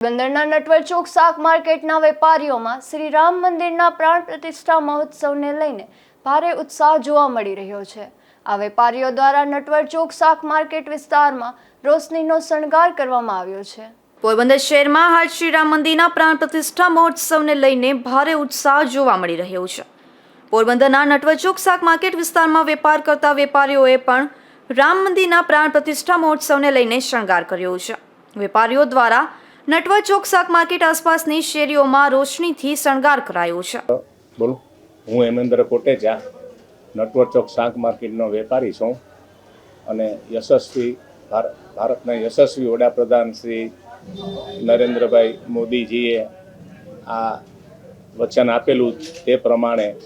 બંદરના નટવર ચોક શાક માર્કેટના વેપારીઓમાં શ્રી રામ મંદિરના પ્રાણ પ્રતિષ્ઠા મહોત્સવને લઈને ભારે ઉત્સાહ જોવા મળી રહ્યો છે. આ વેપારીઓ દ્વારા નટવર ચોક શાક માર્કેટ વિસ્તારમાં રોશનીનો શણગાર કરવામાં આવ્યો છે. પોરબંદર શહેરમાં હાલ શ્રી રામ મંદિરના પ્રાણ પ્રતિષ્ઠા મહોત્સવને લઈને ભારે ઉત્સાહ જોવા મળી રહ્યો છે. પોરબંદરના નટવર ચોક શાક માર્કેટ વિસ્તારમાં વેપાર કરતા વેપારીઓએ પણ રામ મંદિરના પ્રાણ પ્રતિષ્ઠા મહોત્સવને લઈને શણગાર કર્યો છે. વેપારીઓ દ્વારા નટવરચોક શાક માર્કેટ આસપાસની શેરીઓમાં રોશનીથી શણગાર કરાયો છે. બોલો. હું હેમેન્દ્ર કોટેચા, નટવર ચોક શાક માર્કેટનો વેપારી છું અને યશસ્વી ભાર- ભારતના યશસ્વી વડાપ્રધાન શ્રી નરેન્દ્રભાઈ મોદીજીએ આ વચન આપેલું તે પ્રમાણે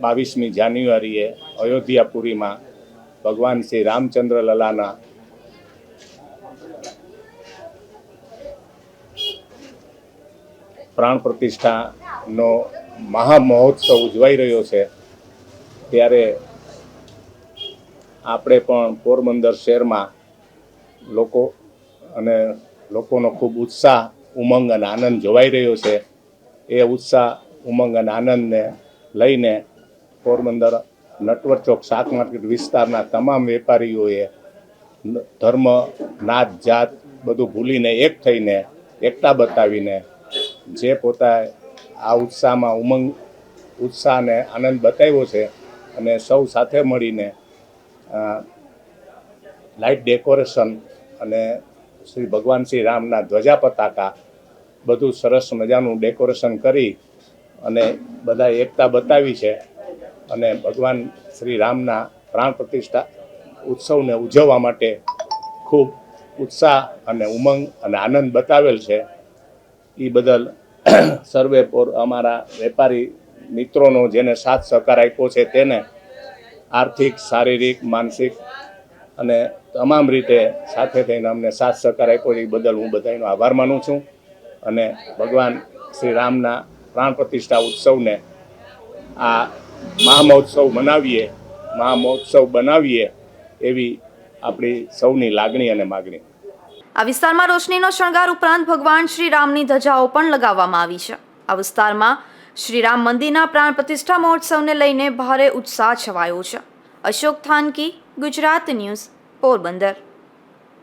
બાવીસમી જાન્યુઆરીએ અયોધ્યાપુરીમાં ભગવાન શ્રી રામચંદ્ર લલાના પ્રાણ પ્રતિષ્ઠાનો મહામહોત્સવ ઉજવાઈ રહ્યો છે. ત્યારે આપણે પણ પોરબંદર શહેરમાં લોકો અને લોકોનો ખૂબ ઉત્સાહ, ઉમંગ અને આનંદ જોવાઈ રહ્યો છે. એ ઉત્સાહ, ઉમંગ અને આનંદને લઈને પોરબંદર નટવર ચોક શાક માર્કેટ વિસ્તારના તમામ વેપારીઓએ ધર્મ, નાત, જાત બધું ભૂલીને એક થઈને, એકતા બતાવીને જે પોતા આ ઉત્સાહમાં ઉમંગ ઉત્સાહ અને આનંદ બતાવ્યો છે અને સૌ સાથે મળીને લાઇટ ડેકોરેશન અને શ્રી ભગવાન શ્રી રામના ધ્વજા પતાકા બધું સરસ મજાનું ડેકોરેશન કરી અને બધા એકતા બતાવી છે અને ભગવાન શ્રી રામના પ્રાણ પ્રતિષ્ઠા ઉત્સવને ઉજવવા માટે ખૂબ ઉત્સાહ અને ઉમંગ અને આનંદ બતાવેલ છે. એ બદલ સર્વે અમારા વેપારી મિત્રોનો જેને સાથ સહકાર આપ્યો છે તેને આર્થિક, શારીરિક, માનસિક અને તમામ રીતે સાથે થઈને અમને સાથ સહકાર આપ્યો એ બદલ હું બધાનો આભાર માનું છું. અને ભગવાન શ્રી રામના પ્રાણ પ્રતિષ્ઠા ઉત્સવને આ મહામહોત્સવ મનાવીએ, મહામહોત્સવ બનાવીએ એવી આપણી સૌની લાગણી અને માગણી. આ વિસ્તારમાં રોશનીનો શણગાર ઉપરાંત ભગવાન શ્રી રામની ધજાઓ પણ લગાવવામાં આવી છે. આ વિસ્તારમાં શ્રી રામ મંદિરના પ્રાણ પ્રતિષ્ઠા મહોત્સવને લઈને ભારે ઉત્સાહ છવાયો છે. અશોક થાનકી, ગુજરાત ન્યૂઝ, પોરબંદર.